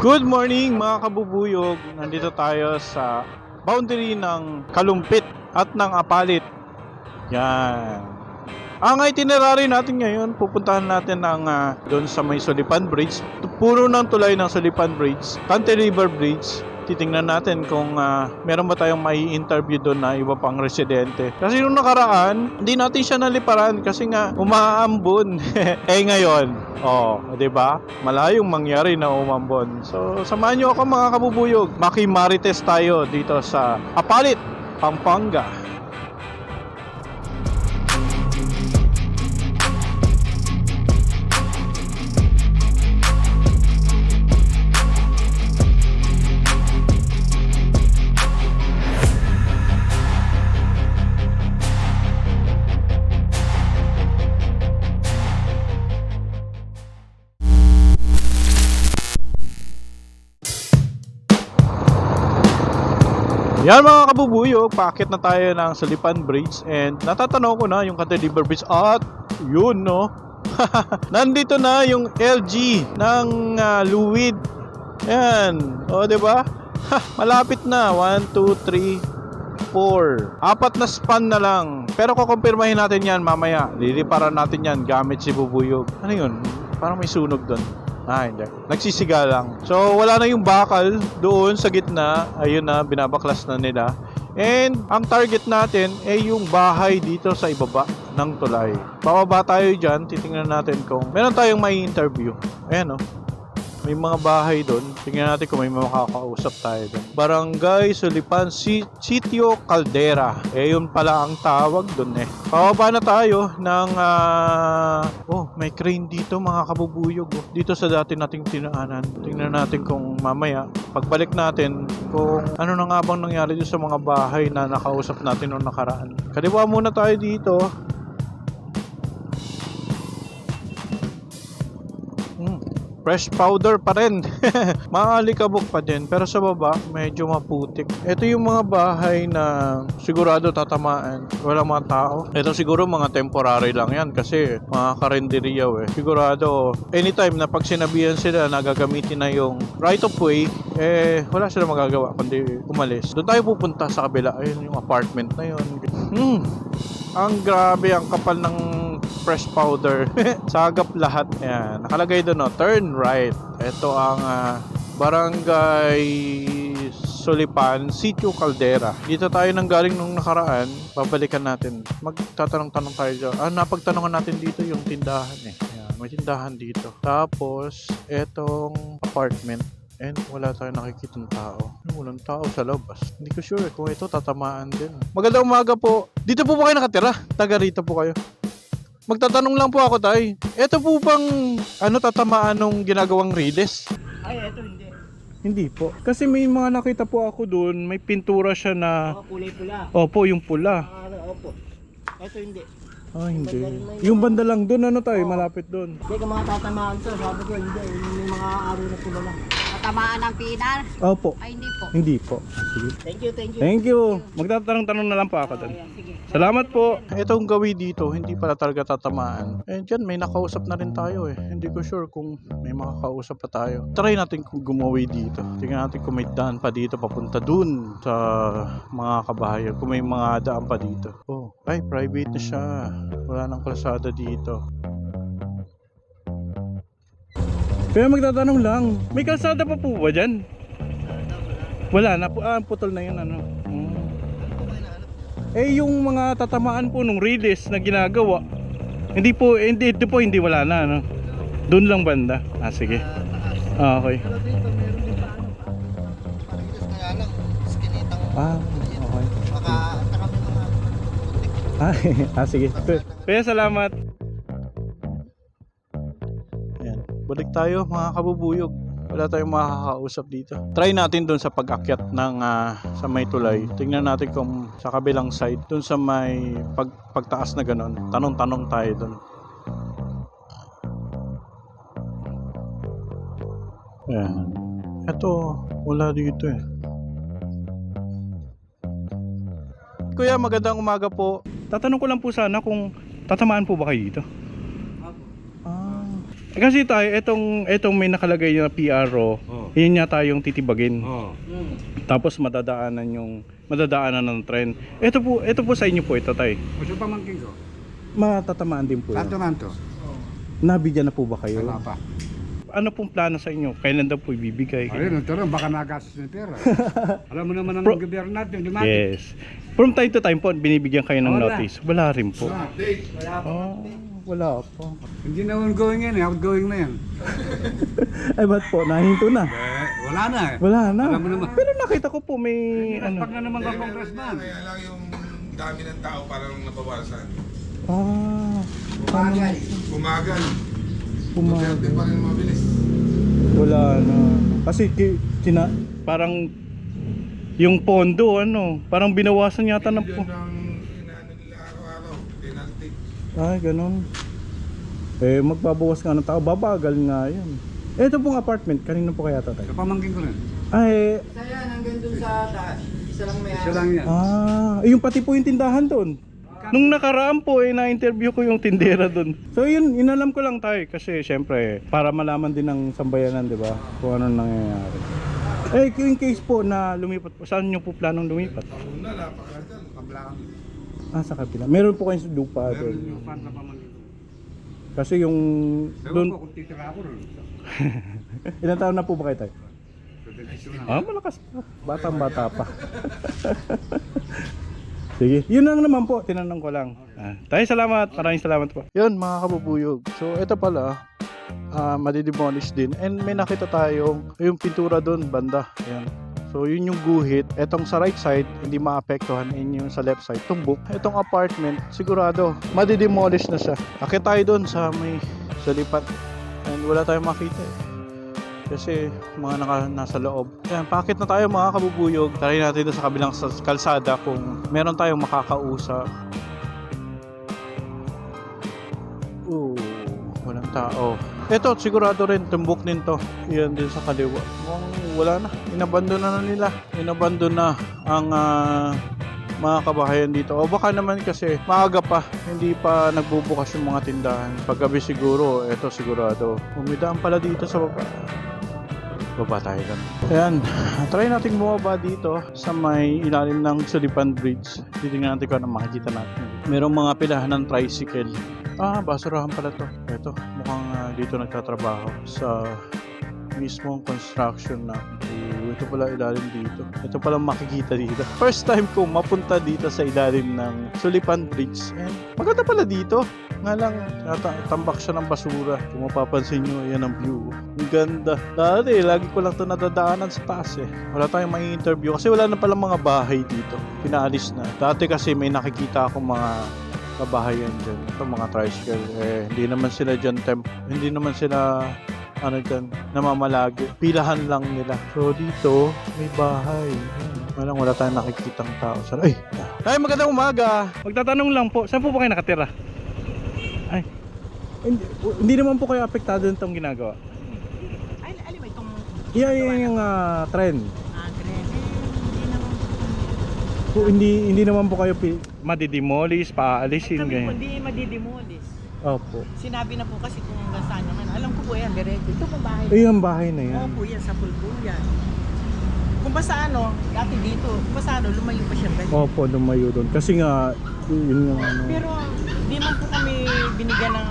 Good morning mga kabubuyog. Nandito tayo sa boundary ng Kalumpit at ng Apalit. Yan. Ang itinerary natin ngayon, pupuntahan natin ang ah, doon sa may Sulipan Bridge. Puro ng tulay ng Sulipan Bridge, Tante River Bridge. Titingnan natin kung ah, meron ba tayong may interview doon na iba pang residente. Kasi nung nakaraan, hindi natin siya naliparan kasi nga umaambon. eh ngayon, oh, 'di ba? Malayong mangyari na umambon. So, samahan niyo ako mga kabubuyog. Makimarites tayo dito sa Apalit, Pampanga. Yan mga kabubuyog, paakit na tayo ng Sulipan Bridge and natatanaw ko na yung Cantilever Bridge at yun no. Nandito na yung LG ng ah, Luwid. Yan. O, di ba? Malapit na. 1, 2, 3, 4. Apat na span na lang. Pero kukumpirmahin natin yan mamaya. Liliparan natin yan gamit si Bubuyog. Ano yun? Parang may sunog doon. Ah, hindi. Nagsisiga lang. So, wala na yung bakal doon sa gitna. Ayun na, binabaklas na nila. And ang target natin ay yung bahay dito sa ibaba ng tulay. Bababa tayo dyan, titingnan natin kung meron tayong may interview. Ayan oh. May mga bahay doon. Tingnan natin kung may makakausap tayo doon. Barangay Sulipan si Sitio Caldera. Eh yun pala ang tawag doon eh. Pababa na tayo ng ah, Oh, may crane dito mga kabubuyog. oh. Dito sa dati nating tinaanan. Tingnan natin kung mamaya pagbalik natin kung ano na nga bang nangyari dito sa mga bahay na nakausap natin noong nakaraan. Kaliwa muna tayo dito. Fresh powder pa rin. mga alikabok pa din. Pero sa baba, medyo maputik. Ito yung mga bahay na sigurado tatamaan. Walang mga tao. Ito siguro mga temporary lang yan kasi mga karenderiyaw eh. Sigurado, anytime na pag sinabihan sila na gagamitin na yung right of way, eh, wala sila magagawa kundi umalis. Doon tayo pupunta sa kabila. Ayun yung apartment na yun. Hmm. Ang grabe, ang kapal ng fresh powder. Sagap lahat. Ayan. Nakalagay doon, no? turn right. Ito ang ah, barangay Sulipan, Sitio Caldera. Dito tayo nang galing nung nakaraan. Babalikan natin. Magtatanong-tanong tayo dyan. Ah, napagtanongan natin dito yung tindahan eh. Ayan, may tindahan dito. Tapos, etong apartment. And wala tayong nakikitang tao. Walang tao sa labas. Hindi ko sure kung ito tatamaan din. Magandang umaga po. Dito po ba kayo nakatira? Taga rito po kayo. Magtatanong lang po ako, tay. Ito po bang ano tatamaan nung ginagawang rides? Ay, eto hindi. Hindi po. Kasi may mga nakita po ako doon, may pintura siya na Baka kulay pula. Opo, yung pula. Ah, ano, opo. Eto hindi. Ah, hindi. Yung banda lang doon, ano tayo, malapit doon. Hindi ka mga tatamaan to. Sabi ko, hindi. May mga araw na pula lang. Tamaan ng pinar? Opo. Ay, hindi po. Hindi po. Sige. Thank you, thank you. Thank you. Magtatanong-tanong na lang po ako doon. Ayan, sige. Salamat po. Itong gawi dito, hindi pala talaga tatamaan. Eh, dyan, may nakausap na rin tayo eh. Hindi ko sure kung may makakausap pa tayo. Try natin kung gumawi dito. Tingnan natin kung may daan pa dito papunta dun sa mga kabahayan. Kung may mga daan pa dito. Oh, ay, private na siya. Wala nang kalsada dito. Kaya magtatanong lang, may kalsada pa po ba dyan? Wala na po, ah, putol na yun ano. Hmm. Eh yung mga tatamaan po nung release na ginagawa, hindi po, hindi, ito po hindi wala na, ano? Doon lang banda. Ah, sige. Ah, okay. Ah, okay. Ah, ah sige. Kaya salamat. Balik tayo mga kabubuyog. Wala tayong makakausap dito. Try natin doon sa pag-akyat ng ah, sa may tulay. Tingnan natin kung sa kabilang side, doon sa may pag, pagtaas na ganon. Tanong-tanong tayo doon. Ayan. Ito, wala dito eh. Kuya, magandang umaga po. Tatanong ko lang po sana kung tatamaan po ba kayo dito? Ah, Kasi tayo, etong, etong may nakalagay na PRO, Oo. yun yata yung titibagin. Oo. Tapos madadaanan yung madadaanan ng tren. Ito po, ito po sa inyo po ito tay. O sa pamangkin ko. Matatamaan din po Tanto yun. man to. Nabigyan na po ba kayo? Wala pa. Ano pong plano sa inyo? Kailan daw po ibibigay? Ayun, ito rin, baka nagastos ng pera. Alam mo naman ang Pro- gobyerno natin, di ba? Yes. From time to time po, binibigyan kayo ng Wala. notice. Wala rin po. Wala. Oh, wala po. Hindi na ongoing yan, eh. outgoing na yan. Ay, ba't po? Nahinto na. Eh, wala na eh. Wala na. Alam mo naman. Pero nakita ko po may ano. Pag na naman ka congressman. Kaya lang yung dami ng tao parang nabawasan. Ah, Bumagal. Bumagal. pumagal. Duterte pa rin mabilis. Wala na. Kasi ki, kina, parang yung pondo ano, parang binawasan yata ng po. Yun ang inaano nila araw-araw. Penalty. Ay, ganun. Eh, magbabawas nga ng tao. Babagal nga yun. Ito pong apartment, kanino po kaya tatay? Sa pamangkin ko rin. Ay, Isa yan, hanggang dun sa taas. Isa lang may Isa lang yan. ah, yung pati po yung tindahan doon. Nung nakaraan po, eh, na-interview ko yung tindera doon. So yun, inalam ko lang tayo kasi syempre, para malaman din ng sambayanan, di ba? Kung ano nangyayari. Eh, in case po na lumipat po, saan nyo po planong lumipat? Una, napakalagal. Pablakan. Ah, sa kapila. Meron po kayong lupa Meron doon. yung fan sa pamangkin ko. Kasi yung Ewan doon, ko kung titira ako ron. ilang taon na po ba kayo tayo? So, desisyon na. Ah, malakas pa. Batang bata pa. Sige, yun lang naman po, tinanong ko lang. Ah, tayo salamat, maraming salamat po. Yun mga kabubuyog. So ito pala, ah madidemolish din. And may nakita tayong yung pintura doon, banda. Ayan. So yun yung guhit. Etong sa right side, hindi maapektuhan. Yun yung sa left side, tumbok. Etong apartment, sigurado, madidemolish na siya. Akit tayo doon sa may sa lipat. And wala tayong makita eh kasi mga naka, nasa loob. Yan, pakit na tayo mga kabubuyog. Try natin doon sa kabilang sa kalsada kung meron tayong makakausap. Oo, walang tao. Ito, sigurado rin, tumbok din to. Yan din sa kaliwa. Mukhang wala na. Inabandon na, nila. Inabandon na ang ah, mga kabahayan dito. O baka naman kasi maaga pa, hindi pa nagbubukas yung mga tindahan. Paggabi siguro, eto sigurado. Umidaan pala dito sa baba. Baba tayo lang. Ayan, try natin bumaba dito sa may ilalim ng Sulipan Bridge. Titingnan natin kung ano makikita natin. Merong mga pilahan ng tricycle. Ah, basurahan pala to. Ito, mukhang ah, dito nagtatrabaho sa mismong construction Uh, ito pala ilalim dito. Ito pala makikita dito. First time ko mapunta dito sa ilalim ng Sulipan Bridge. And maganda pala dito. Nga lang, tambak siya ng basura. Kung mapapansin nyo, yan ang view. Ang ganda. Dati, lagi ko lang ito nadadaanan sa taas eh. Wala tayong may interview kasi wala na pala mga bahay dito. Pinaalis na. Dati kasi may nakikita akong mga kabahayan dyan. Ito mga tricycle. Eh, hindi naman sila dyan temp. Hindi naman sila ano dyan, namamalagi. Pilahan lang nila. So dito, may bahay. Walang wala tayong nakikitang tao. Sa... Ay! Ay, magandang umaga! Magtatanong lang po, saan po ba kayo nakatira? Ay, hindi, hindi naman po kayo apektado nitong ginagawa. Ay, alam mo itong Yan yan yung ah, trend. agre. Eh, hindi naman Po, hindi, hindi naman po kayo pi- madidemolish, Ay, paaalisin, kami po, ganyan. hindi madidemolis. Opo. Sinabi na po kasi kung hanggang saan naman. Alam ko po yan, diretso. Ito po bahay. Ay, ang bahay na yan. Oo po yan, sa pulpo yan. Kung basta ano, dati dito, kung basta ano, lumayo pa siya. ganyan. Opo, lumayo doon. Kasi nga, yun yung ano. Pero di man po kami binigyan ng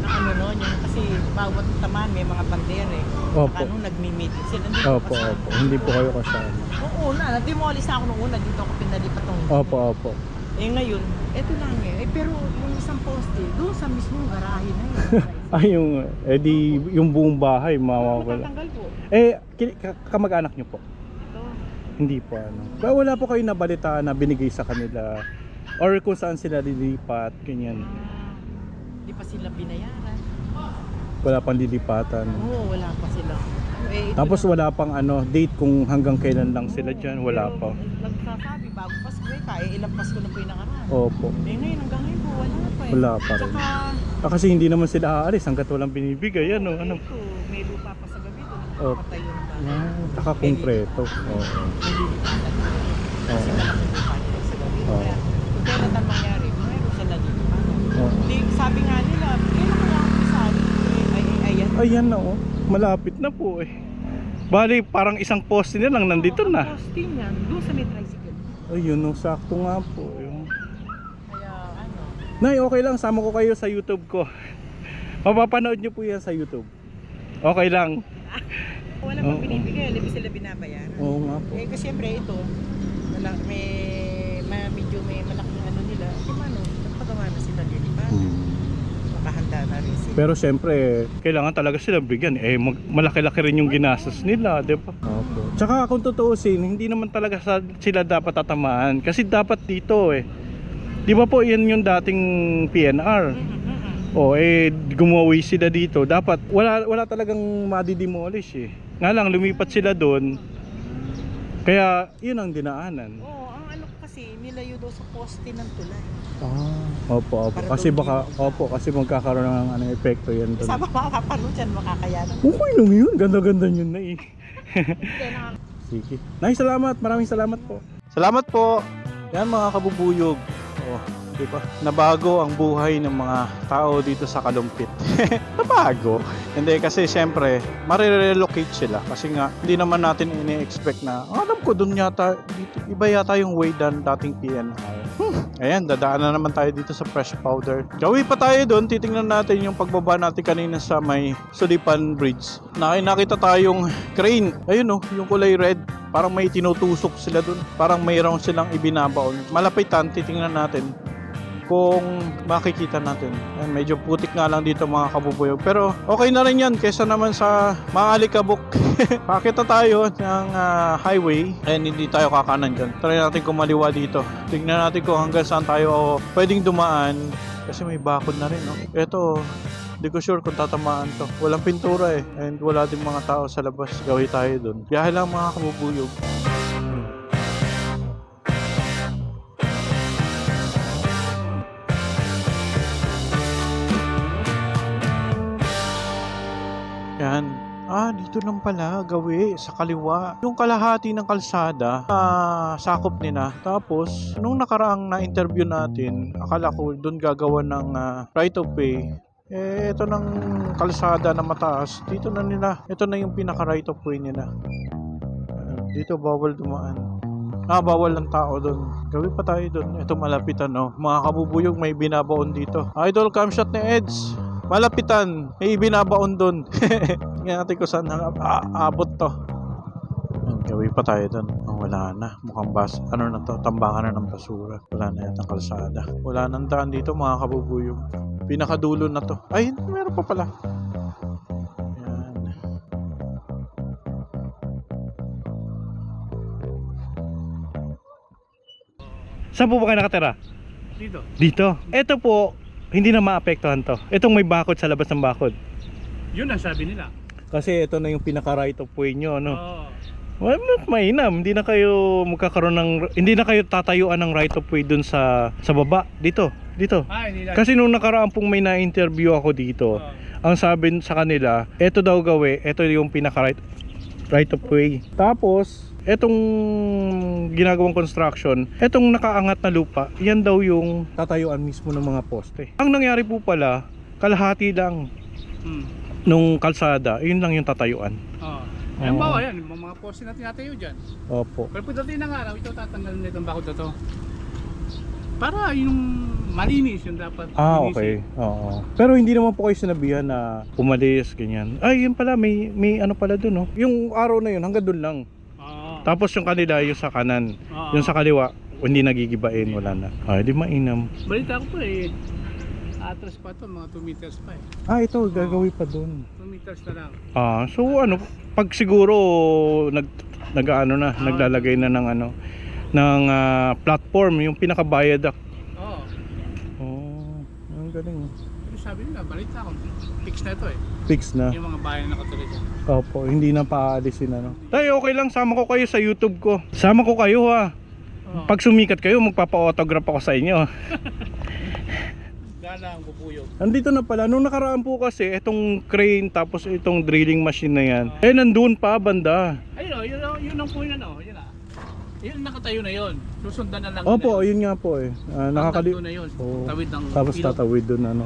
ng ano noon, yung kasi bawat taman may mga bandera eh. Opo. Ano, nagmi-meeting sila. Hindi Opo, kasama. opo. Hindi po kayo kasama. Oo, una, nag-demolish na ako nung una. Dito ako pinalipat ng Opo, opo. Eh ngayon, eto lang eh. eh pero yung isang poste, doon sa mismong garahe na yun. Ay, yung, eh di, yung buong bahay, mawawala. Matatanggal po. Eh, ka- kamag-anak nyo po? Ito. Hindi po, ano. Kaya wala po kayo nabalitaan na binigay sa kanila or kung saan sila lilipat, ganyan. Ah, Di pa sila binayaran. Wala pang lilipatan. Oo, wala pa sila. Eh, ito Tapos lang. wala pang ano, date kung hanggang kailan lang sila dyan, wala Pero pa. Nagsasabi, bago Pasko eh, kaya ilang Pasko na po yung nakaraan. Opo. Eh ngayon, hanggang ngayon po, wala pa eh. Wala pa rin. Tsaka, Ah, kasi hindi naman sila aalis hanggat walang binibigay, ano, ano. ito, may lupa pa sa gabi doon. Oh. Nakapatay yung bahay. Ah, taka konkreto. Oo. Nililipatan. Kasi Oo. malaki lupa nila sa gabi. Oo. Kaya, kung kailan na mangyari, mayroon sila nilipatan. Oo. Di, sabi nga nila, kailan kaya ako isali? Eh, ay, Ayan na oh. Malapit na po eh. Bali, parang isang poste na lang nandito Oo, na. ang posting yan, doon sa may tricycle. Ayun oh, sakto nga po. Yung... Kaya ano, Nay, okay lang. Sama ko kayo sa YouTube ko. Mapapanood nyo po yan sa YouTube. Okay lang. wala Oo. pang binibigay, hindi sila binabayaran. Oo nga po. Eh kasi siyempre ito, wala, may, may medyo may malaking ano nila. Di ba no, nagpagawa na sila din, di ba? Makahanda na rin sila. Pero syempre, kailangan talaga sila bigyan. Eh, malaki-laki rin yung ginastos nila, di ba? Opo. Tsaka kung tutuusin, hindi naman talaga sa, sila dapat tatamaan. Kasi dapat dito eh. Di ba po yan yung dating PNR? O eh, gumawi sila dito. Dapat, wala, wala talagang madidemolish eh. Nga lang, lumipat sila doon. Kaya, yun ang dinaanan. Oo, ang ano ko kasi, nilayo daw sa poste ng tulay. Ah, opo, opo. Para Kasi doon baka, opo, kasi magkakaroon ng anong epekto yan doon. Sama makakapanood dyan, makakayanan. Okay lang yun. Ganda-ganda yun na eh. Hindi, Sige. Nay, salamat. Maraming salamat po. Salamat po. Yan mga kabubuyog. Oh, di ba? Nabago ang buhay ng mga tao dito sa Kalumpit. Nabago. Hindi kasi siyempre, marirelocate sila kasi nga hindi naman natin ini-expect na "Ah, alam ko doon yata dito, iba yata yung way done dating PNR. Hmm. Ayan, dadaan na naman tayo dito sa fresh powder. Gawi pa tayo doon, titingnan natin yung pagbaba natin kanina sa may Sulipan Bridge. Naki nakita tayong crane. Ayun oh, yung kulay red. Parang may tinutusok sila doon. Parang mayroon silang ibinabaon. Malapitan, titingnan natin kung makikita natin. Ayan, medyo putik nga lang dito mga kabubuyog. Pero okay na rin yan kesa naman sa mga alikabok. Pakita tayo ng ah, highway and hindi tayo kakanan dyan. Try natin kumaliwa dito. Tingnan natin kung hanggang saan tayo pwedeng dumaan. Kasi may bakod na rin. No? Ito, hindi ko sure kung tatamaan to. Walang pintura eh. And wala din mga tao sa labas. Gawin tayo dun. Biyahe lang mga kabubuyog. Dito lang pala, gawi, sa kaliwa. Yung kalahati ng kalsada, ah, sakop nila. Tapos, nung nakaraang na-interview natin, akala ko doon gagawa ng ah, right of way. Eh, ito ng kalsada na mataas. Dito na nila. Ito na yung pinaka right of way nila. Dito bawal dumaan. Ah, bawal ng tao doon. Gawin pa tayo doon. Ito malapitan, no? Mga kabubuyog, may binabaon dito. Idol cam shot ni Eds. Malapitan. May binabaon doon. Tingnan natin kung saan aabot to. Ayun, Gawin pa tayo doon. Oh, wala na. Mukhang bas. Ano na to? Tambangan na ng basura. Wala na yatang kalsada. Wala nang daan dito mga kabubuyog. Pinakadulo na to. Ay, meron pa pala. Saan po ba kayo nakatira? Dito. Dito. Ito po, hindi na maapektuhan to. Itong may bakod sa labas ng bakod. Yun ang sabi nila. Kasi ito na yung pinaka right of way nyo, no? Oo. Well, mainam. Hindi na kayo magkakaroon ng hindi na kayo tatayuan ng right of way dun sa sa baba dito. Dito. Ah, hindi lang. Kasi nung nakaraan pong may na-interview ako dito, Oo. ang sabi sa kanila, eto daw gawi, eto yung pinaka right right of way. Tapos, etong ginagawang construction, etong nakaangat na lupa, yan daw yung tatayuan mismo ng mga poste. Ang nangyari po pala, kalahati lang Hmm. Nung kalsada, yun lang yung tatayuan. Oo. Oo. Ayun ba, yan, yung mga poste natin natin yun dyan. Opo. Pero pagdating ng araw, ito tatanggalin na itong bakod na to. Para yung malinis yung dapat Ah, linisin. okay. Oo. Pero hindi naman po kayo sinabihan na umalis, ganyan. Ay, yun pala, may, may ano pala dun, no? Yung araw na yun, hanggang dun lang. Oo. Tapos yung kanila, yung sa kanan. Oo. Yung sa kaliwa, hindi nagigibain, wala na. Ay, di mainam. Balita ko po eh. Atras pa to, mga 2 meters pa eh. Ah, ito, gagawin pa dun. 2 meters na lang. Ah, so ano, pag siguro nag nag ano na, Ah. naglalagay na ng ano ng ah, platform, yung pinaka viaduct. Oo. Oh, ang galing. Pero sabi nila, balita ko, fix na ito eh. Fix na. Yung mga bayan na nakatuloy dyan. Opo, hindi na paalisin ano. Tayo, okay lang, sama ko kayo sa YouTube ko. Sama ko kayo ha. Oo. Pag sumikat kayo, magpapa-autograph ako sa inyo. Gala ang bubuyog. Andito na pala, nung nakaraan po kasi, itong crane tapos itong drilling machine na yan. Eh, nandun pa, banda. Ayun o, yun, o, yun ang point ano, yun ah. Yun nakatayo na yun. Susundan na lang. Opo, nila. yun nga po eh. Hanggang nakakali... doon na yun. Oo. Tawid ng Tapos ilog. tatawid dun ano.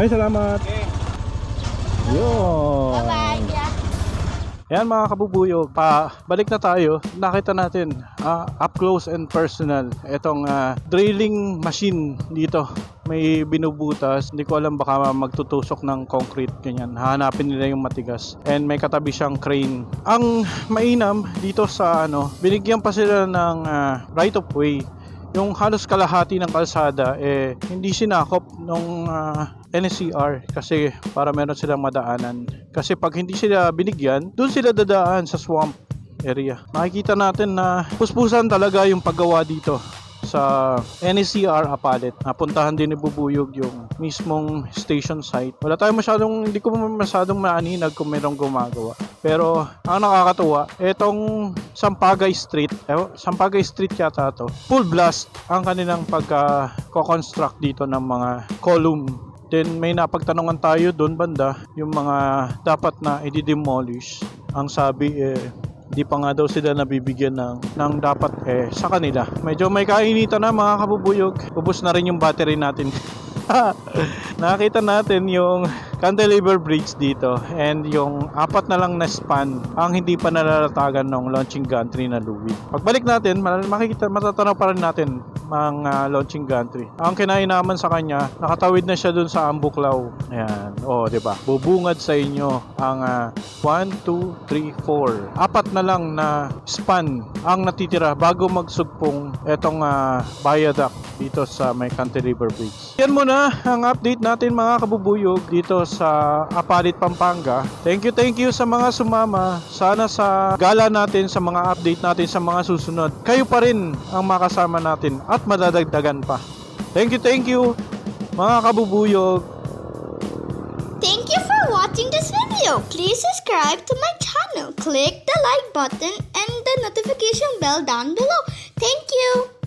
Ay, salamat. Yun. Yan mga kabubuyog, pa balik na tayo. Nakita natin ah, up close and personal itong ah, drilling machine dito. May binubutas, hindi ko alam baka magtutusok ng concrete ganyan. Hahanapin nila yung matigas. And may katabi siyang crane. Ang mainam dito sa ano, binigyan pa sila ng ah, right of way yung halos kalahati ng kalsada eh hindi sinakop nung ah, NCR kasi para meron silang madaanan. Kasi pag hindi sila binigyan doon sila dadaan sa swamp area. Makikita natin na puspusan talaga yung paggawa dito sa NCR Apalit. Napuntahan din ni Bubuyog yung mismong station site. Wala tayong masyadong, hindi ko masyadong maaninag kung merong gumagawa. Pero ang nakakatuwa, etong Sampagay Street, eh, Sampagay Street yata to, full blast ang kanilang pagka-construct dito ng mga column Then may napagtanungan tayo doon banda yung mga dapat na i-demolish. Ang sabi eh di pa nga daw sila nabibigyan ng, ng dapat eh sa kanila. Medyo may kainitan na mga kabubuyog. Ubus na rin yung battery natin. Nakita natin yung cantilever bridge dito and yung apat na lang na span ang hindi pa nalalatagan ng launching gantry na Louis. Pagbalik natin, makikita matatanaw pa rin natin mga launching gantry. Ang kinainaman sa kanya, nakatawid na siya dun sa Ambuklaw. Ayan. O, di ba? Bubungad sa inyo ang 1, 2, 3, 4. Apat na lang na span ang natitira bago magsugpong etong ah, viaduct dito sa may Cantilever Bridge. Yan muna ang update natin mga kabubuyog dito sa Apalit, Pampanga. Thank you, thank you sa mga sumama. Sana sa gala natin, sa mga update natin sa mga susunod, kayo pa rin ang makasama natin at madadagdagan pa. Thank you, thank you mga kabubuyog. Thank you for watching this video. Please subscribe to my channel. Click the like button and the notification bell down below. Thank you.